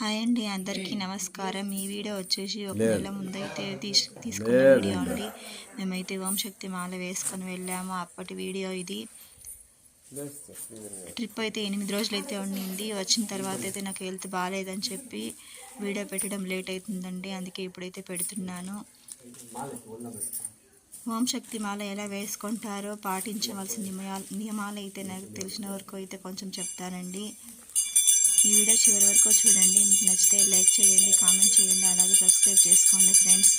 Hi అండి అందరికీ నమస్కారం. ఈ వీడియో వచ్చేసి ఒక నెల ముందైతే తీసు తీసుకున్న వీడియో అండి. మేమైతే ఓం శక్తి మాల వేసుకొని వెళ్ళాము. అప్పటి వీడియో ఇది. ట్రిప్ అయితే ఎనిమిది రోజులు అయితే ఉండింది. వచ్చిన తర్వాత అయితే నాకు హెల్త్ బాగాలేదని చెప్పి వీడియో పెట్టడం లేట్ అవుతుందండి. అందుకే ఇప్పుడైతే పెడుతున్నాను. ఓం శక్తి మాల ఎలా వేసుకుంటారో పాటించవలసిన నియమాలు నియమాలు అయితే నాకు తెలిసిన వరకు అయితే కొంచెం చెప్తానండి. ఈ వీడియో చివరి వరకు చూడండి. మీకు నచ్చితే లైక్ చేయండి కామెంట్ చేయండి అలాగే సబ్స్క్రైబ్ చేసుకోండి ఫ్రెండ్స్.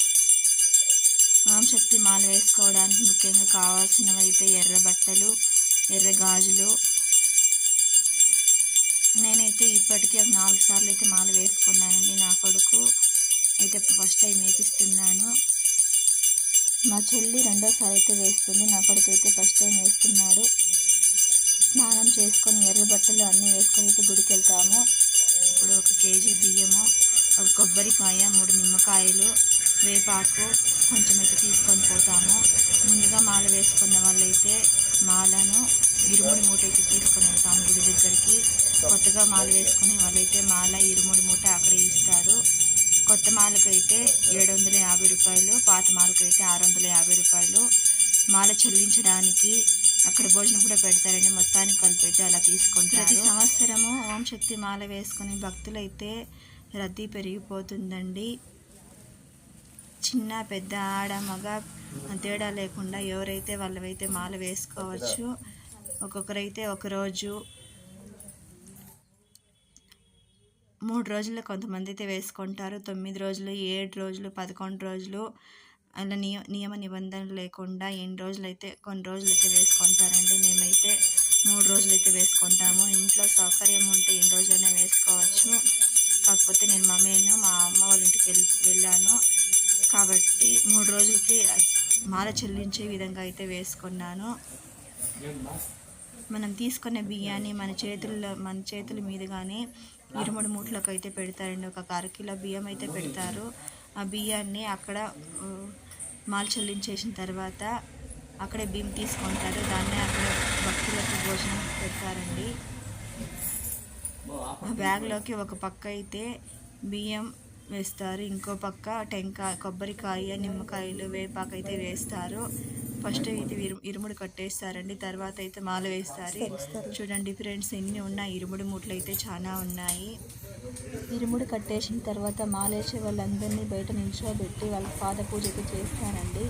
ఓం శక్తి మాల వేసుకోవడానికి ముఖ్యంగా కావాల్సినవి అయితే ఎర్ర బట్టలు ఎర్ర గాజులు. నేనైతే ఇప్పటికీ ఒక నాలుగు సార్లు అయితే మాల వేసుకున్నానండి నా కొడుకు. అయితే ఫస్ట్ టైం వేపిస్తున్నాను. మా చెల్లి రెండోసారి అయితే వేస్తుంది. నా కొడుకు అయితే ఫస్ట్ టైం వేస్తున్నాడు. స్నానం చేసుకొని ఎర్ర బట్టలు అన్నీ వేసుకొని అయితే గుడికి వెళ్తాము ఇప్పుడు ఒక కేజీ బియ్యము ఒక కొబ్బరికాయ మూడు నిమ్మకాయలు వేపాకు కొంచెం అయితే తీసుకొని పోతాము. ముందుగా మాల వేసుకున్న వాళ్ళైతే మాలను ఇరుముడి మూట అయితే తీసుకొని వెళ్తాము గుడి దగ్గరికి. కొత్తగా మాల వేసుకునే వాళ్ళైతే మాల ఇరుముడి మూట అక్కడే ఇస్తారు. కొత్త మాలకైతే ఏడు వందల యాభై రూపాయలు పాత మాలకైతే ఆరు వందల యాభై రూపాయలు. మాల చెల్లించడానికి అక్కడ భోజనం కూడా పెడతారండి. మొత్తానికి కలిపి అయితే అలా తీసుకుంటారు. ప్రతి సంవత్సరము ఓం శక్తి మాల వేసుకునే భక్తులైతే రద్దీ పెరిగిపోతుందండి. చిన్న పెద్ద ఆడ మగ తేడా లేకుండా ఎవరైతే వాళ్ళవైతే మాల వేసుకోవచ్చు ఒక్కొక్కరైతే ఒకరోజు మూడు రోజులు కొంతమంది అయితే వేసుకుంటారు. తొమ్మిది రోజులు ఏడు రోజులు పదకొండు రోజులు అలా నియ నియమ నిబంధనలు లేకుండా ఎన్ని రోజులు అయితే కొన్ని రోజులు అయితే వేసుకుంటారండి. మేమైతే మూడు రోజులు అయితే వేసుకుంటాము. ఇంట్లో సౌకర్యం ఉంటే ఎన్ని రోజులైనా వేసుకోవచ్చు. కాకపోతే నేను మమ్మీను మా అమ్మ వాళ్ళ ఇంటికి వెళ్ళి వెళ్ళాను. కాబట్టి మూడు రోజులకి మాల చెల్లించే విధంగా అయితే వేసుకున్నాను. మనం తీసుకున్న బియ్యాన్ని మన చేతుల్లో మన చేతుల మీదుగానే ఇరుముడు మూట్లకు అయితే పెడతారండి. ఒక అర కిలో బియ్యం అయితే పెడతారు. ఆ బియ్యాన్ని అక్కడ మాల చెల్లించేసిన తర్వాత అక్కడే బియ్యం తీసుకుంటారు. దాన్ని అక్కడ భక్తులకు భోజనం పెడతారండి. ఆ బ్యాగ్లోకి ఒక పక్క అయితే బియ్యం వేస్తారు. ఇంకో పక్క టెంకాయ కొబ్బరికాయ నిమ్మకాయలు వేపాకు అయితే వేస్తారు. ఫస్ట్ అయితే ఇరు ఇరుముడు కట్టేస్తారండి. తర్వాత అయితే మాల వేస్తారు. చూడండి ఫ్రెండ్స్ ఎన్ని ఉన్నాయి ఇరుముడు మూటలు అయితే చాలా ఉన్నాయి. ఇరుముడు కట్టేసిన తర్వాత మాలేసే వాళ్ళందరినీ బయట నిల్చోబెట్టి వాళ్ళ పాద పూజ చేస్తారండి.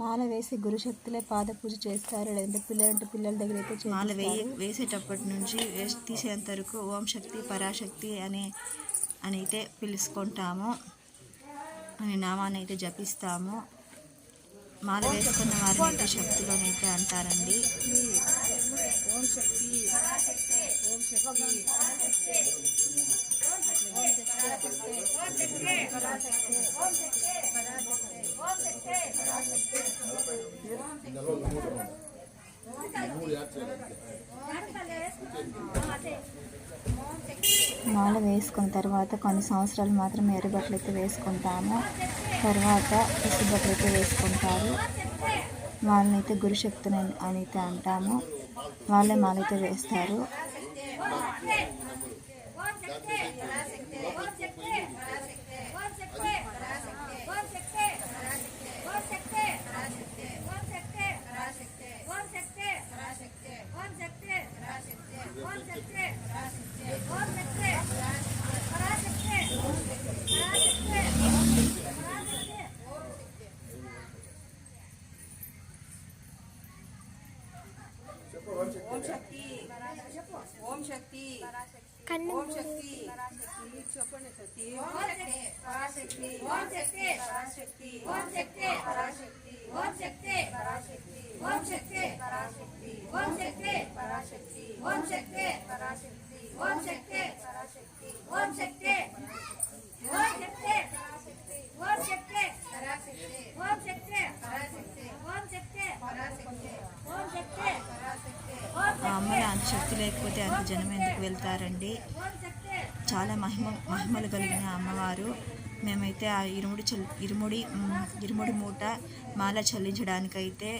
మాల వేసి గురుశక్తులే పాద పూజ చేస్తారు. లేదంటే పిల్లలంటే పిల్లల దగ్గర అయితే మాల వేయి వేసేటప్పటి నుంచి వేసి తీసేంత వరకు ఓం శక్తి పరాశక్తి అనే అని అయితే పిలుచుకుంటాము. అనే నామాన్ని అయితే జపిస్తాము. మాల వేసుకున్న వారిని అయితే శక్తిలోనైతే అంటారండి. ఓం శక్తి. ఓం శక్తి. మాల వేసుకున్న తర్వాత కొన్ని సంవత్సరాలు మాత్రం ఎర్రబట్టలు అయితే వేసుకుంటాము. తర్వాత పసుబట్టలు అయితే వేసుకుంటారు. వాళ్ళనైతే అయితే గురుశక్తుని అని అయితే అంటాము. వాళ్ళే మాలైతే వేస్తారు ఓం శక్తి ఓం శక్తి ఓం శక్తి చెప్పండి శక్తి ఓం శక్తి పరాశక్తి ఓం శక్తి పరాశక్తి ఓం శక్తి పరాశక్తి ఓం శక్తి పరాశక్తి ఓం శక్తి పరాశక్తి ఓం శక్తి పరాశక్తి ఓం శక్తి పరాశక్తి ఓం శక్తి పరాశక్తి ఓం శక్తి ఓం శక్తి ఓం శక్తి పరాశక్తి ఓం శక్తి పరాశక్తి ఓం శక్తి పరాశక్తి ఓం శక్తి పరాశక్తి ఆ అమ్మాయి అంత శక్తి లేకపోతే అంత జనం ఎందుకు వెళ్తారండి? చాలా మహిమ మహిమలు కలిగిన అమ్మవారు. మేమైతే ఆ ఇరుముడి చల్ ఇరుముడి ఇరుముడి మూట మాల చల్లించడానికైతే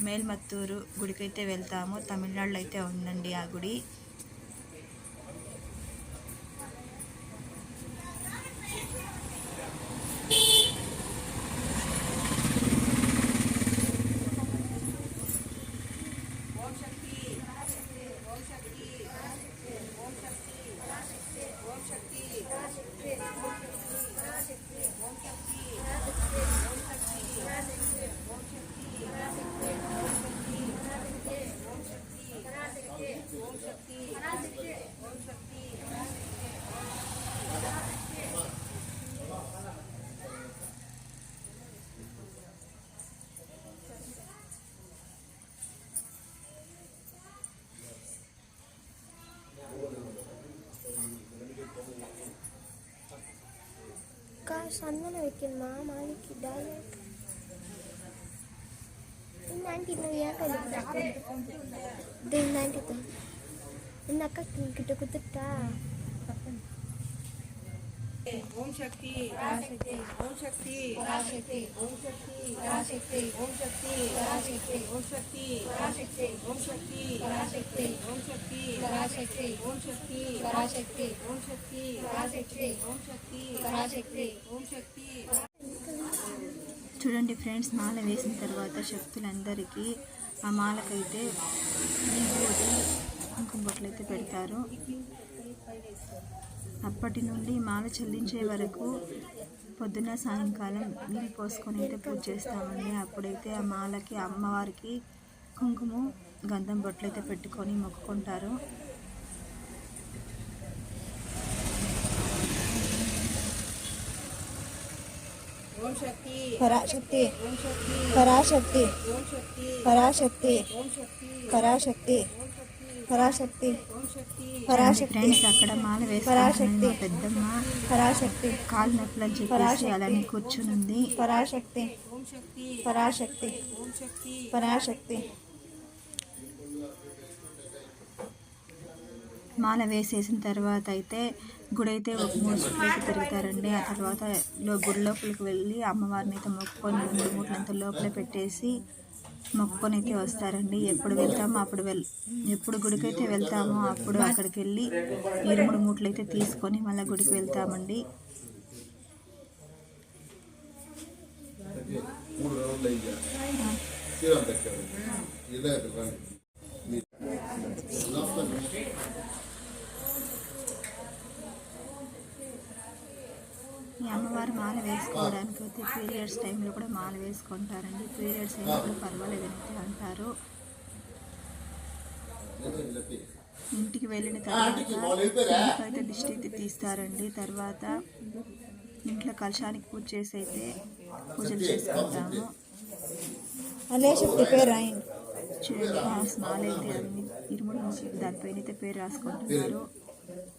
మేల్మత్తూరు గుడికైతే వెళ్తాము. తమిళనాడులో అయితే ఉందండి ఆ గుడి. Thank you. సన్నన வைக்கணும் மா மாலிக்கு டாயா இந்த ஆண்டி இன்னும் ஏன் கையில் இந்த ஆண்டி தான் இந்த அக்கா கிட்ட கொடுத்துட்டா ఓం శక్తి ఓం శక్తి ఓం శక్తి ఓం శక్తి ఓం శక్తి ఓం శక్తి ఓం శక్తి ఓం శక్తి ఓం శక్తి ఓం శక్తి పరాశక్తి ఓం శక్తి చూడండి ఫ్రెండ్స్ మాల వేసిన తర్వాత శక్తులందరికీ ఆ మాలకైతే బొట్లు అయితే పెడతారు. అప్పటి నుండి మాల చెల్లించే వరకు పొద్దున సాయంకాలం నీళ్ళు పోసుకొని అయితే పూజ చేస్తామండి. అప్పుడైతే ఆ మాలకి అమ్మవారికి కుంకుమ గంధం బొట్లు అయితే పెట్టుకొని మొక్కుకుంటారు. పరాశక్తి పరాశక్తి పరాశక్తి పరాశక్తి పరాశక్తి. పరాశక్తి. అక్కడ మాల మా పెద్దమ్మ పరాశక్తి. కాలు నొప్పులు అని చెప్పేసి అలానే కూర్చునుంది. పరాశక్తి. పరాశక్తి. పరాశక్తి. మాల వేసేసిన తర్వాత అయితే గుడి అయితే ఒక మూడు చుట్లకి తిరుగుతారండి. ఆ తర్వాత గుడి లోపలికి వెళ్ళి అమ్మవారిని అయితే మొక్కుకొని మూడు మూటలంతా లోపల పెట్టేసి మొక్కుకొని అయితే వస్తారండి. ఎప్పుడు వెళ్తామో అప్పుడు వెళ్ ఎప్పుడు గుడికి అయితే వెళ్తామో అప్పుడు అక్కడికి వెళ్ళి ఇరుముడు మూటలు అయితే తీసుకొని మళ్ళీ గుడికి వెళ్తామండి. మూడు రోజులు అయ్యా శ్రీరామ్ దగ్గర ఇదే రండి ఈ అమ్మవారు మాల వేసుకోవడానికి అయితే పీరియడ్స్ టైంలో కూడా మాల వేసుకుంటారండి. పీరియడ్స్ అయినప్పుడు పర్వాలేదని అయితే అంటారు. ఇంటికి వెళ్ళిన తర్వాత ఇంటికైతే దిష్టి అయితే తీస్తారండి. తర్వాత ఇంట్లో కలశానికి పూజ చేసి అయితే పూజలు చేసుకుంటాము చూడండి మా స్మాల్ అయితే అన్ని ఇరుముడు దానిపైన అయితే పేరు రాసుకుంటున్నారు.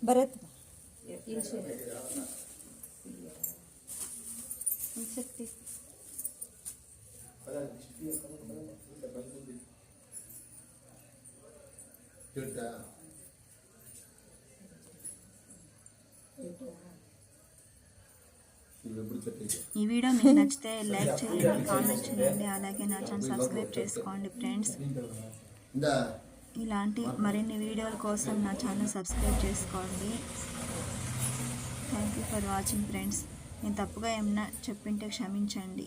భరత్. శక్తి ఈ వీడియో మీకు నచ్చితే లైక్ చేయండి కామెంట్ చేయండి అలాగే నా ఛానల్ సబ్స్క్రైబ్ చేసుకోండి ఫ్రెండ్స్ ఇలాంటి మరిన్ని వీడియోల కోసం నా ఛానల్ సబ్స్క్రైబ్ చేసుకోండి. Thank you for watching friends నేను తప్పుగా ఏమన్నా చెప్పింటే క్షమించండి.